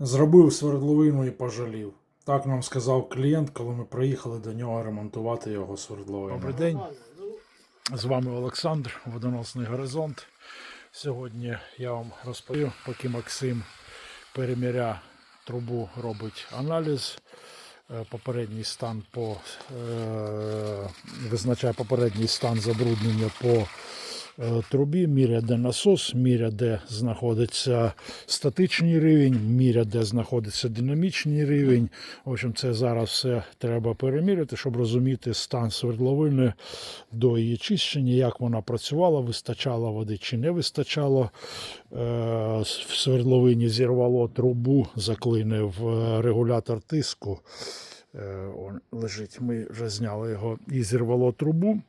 Зробив свердловину і пожалів. Так нам сказав клієнт, коли ми приїхали до нього ремонтувати його свердловину. Добрий день. З вами Олександр, водоносний горизонт. Сьогодні я вам розповім, поки Максим переміря трубу, робить аналіз. е, Попередній стан по е, визначає попередній стан забруднення по трубі, міря, де насос, міря, де знаходиться статичний рівень, міря, де знаходиться динамічний рівень. В общем, це зараз все треба переміряти, щоб розуміти стан свердловини до її чищення, як вона працювала, вистачало води чи не вистачало. Е, В свердловині зірвало трубу, заклинив е, регулятор тиску. Е, Он лежить, ми вже зняли його і зірвало трубу.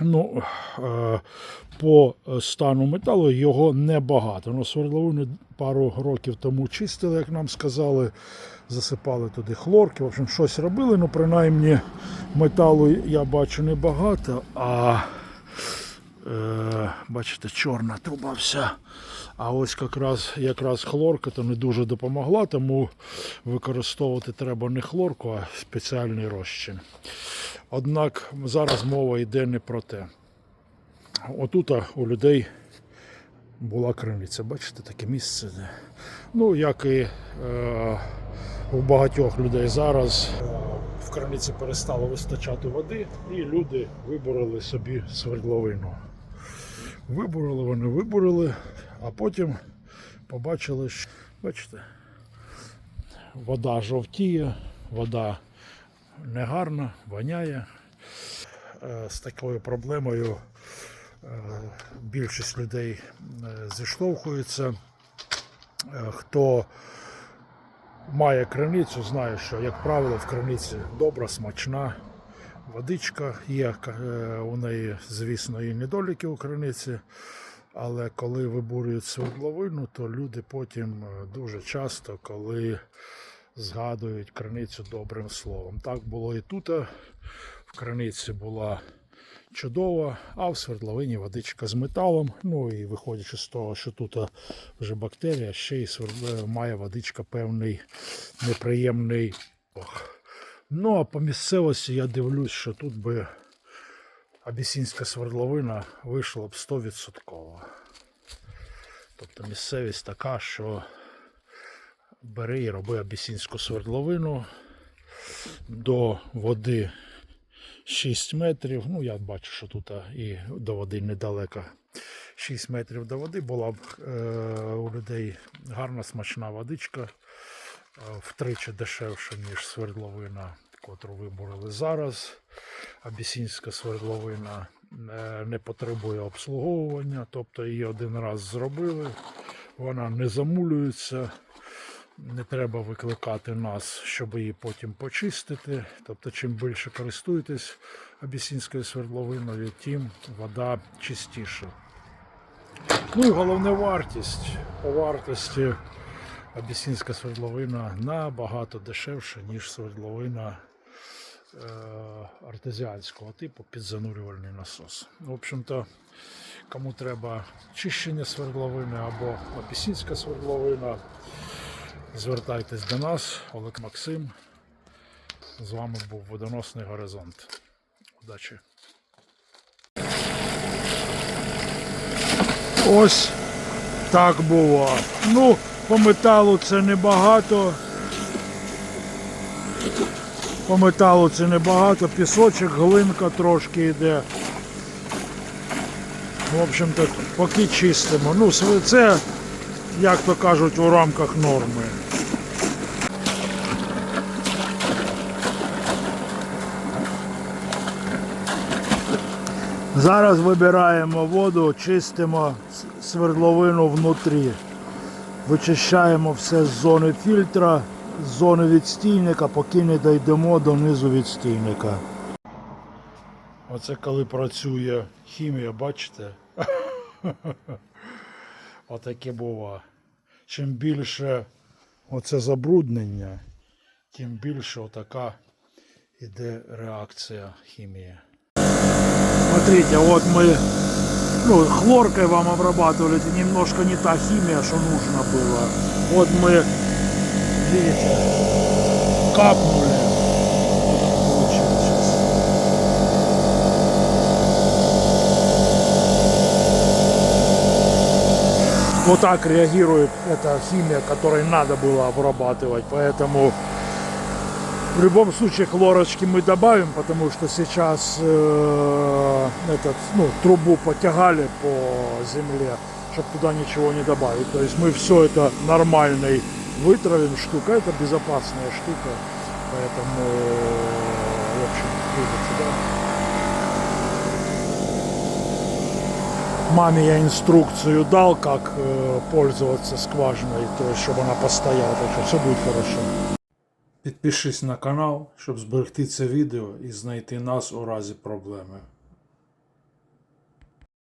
Ну, е, по стану металу його небагато. Ну, свердловину пару років тому чистили, як нам сказали, засипали туди хлорки. В общем, щось робили. Ну, принаймні, металу я бачу небагато, а е, бачите, чорна труба вся. А ось якраз, якраз хлорка то не дуже допомогла, тому використовувати треба не хлорку, а спеціальний розчин. Однак зараз мова йде не про те. Отут у людей була криниця. Бачите, таке місце. Ну, як і е, у багатьох людей зараз е, в криниці перестало вистачати води, і люди вибороли собі свердловину. Вибороли вони, вибороли, а потім побачили, що бачите, вода жовтіє, вода негарна, воняє. Е, З такою проблемою е, більшість людей е, зіштовхується. Хто має криницю, знає, що, як правило, в криниці добра, смачна водичка. Є у неї, звісно, і недоліки у криниці. Але коли вибурюють свердловину, то люди потім дуже часто, коли згадують криницю добрим словом. Так було і тут. В криниці була чудова, а в свердловині водичка з металом. Ну і виходячи з того, що тут вже бактерія, ще й сверд- має водичка певний неприємний. Ну а по місцевості я дивлюсь, що тут би абісінська свердловина вийшла б 100%. Тобто місцевість така, що бери і роби абісінську свердловину до води 6 метрів. Ну, я бачу, що тут і до води недалеко. 6 метрів до води була б е, у людей гарна смачна водичка, е, втричі дешевша, ніж свердловина, котру виборили зараз. Абісінська свердловина е, не потребує обслуговування, тобто її один раз зробили, вона не замулюється. Не треба викликати нас, щоб її потім почистити. Тобто, чим більше користуєтесь абісінською свердловиною, тим вода чистіша. Ну і головне вартість. По вартості абісінська свердловина набагато дешевша, ніж свердловина е, артезіанського типу підзанурювальний насос. В общем-то, кому треба чищення свердловини або абісінська свердловина, звертайтесь до нас, Олег Максим. З вами був водоносний горизонт. Удачі! Ось так було. Ну, по металу це небагато. По металу це небагато, пісочок, глинка трошки йде. В общем-то, поки чистимо. Ну, це, як то кажуть, у рамках норми. Зараз вибираємо воду, чистимо свердловину внутрі. Вичищаємо все з зони фільтра, з зони відстійника, поки не дійдемо до низу відстійника. Оце коли працює хімія, бачите? Отаке бува. Чим більше оце забруднення, тим більше отака іде реакція хімії. Смотрите, вот мы ну, хлоркой вам обрабатывали, это немножко не та химия, что нужно было. Вот мы видите, капнули. Вот так реагирует эта химия, которой надо было обрабатывать. Поэтому в любом случае хлорочки мы добавим, потому что сейчас э, этот, ну, трубу потягали по земле, чтобы туда ничего не добавить. То есть мы все это нормальной вытравим штука, это безопасная штука. Поэтому, в общем, видите, да? Маме я инструкцию дал, как э, пользоваться скважиной, то есть, чтобы она постояла, так что все будет хорошо. Підпишись на канал, щоб зберегти це відео і знайти нас у разі проблеми.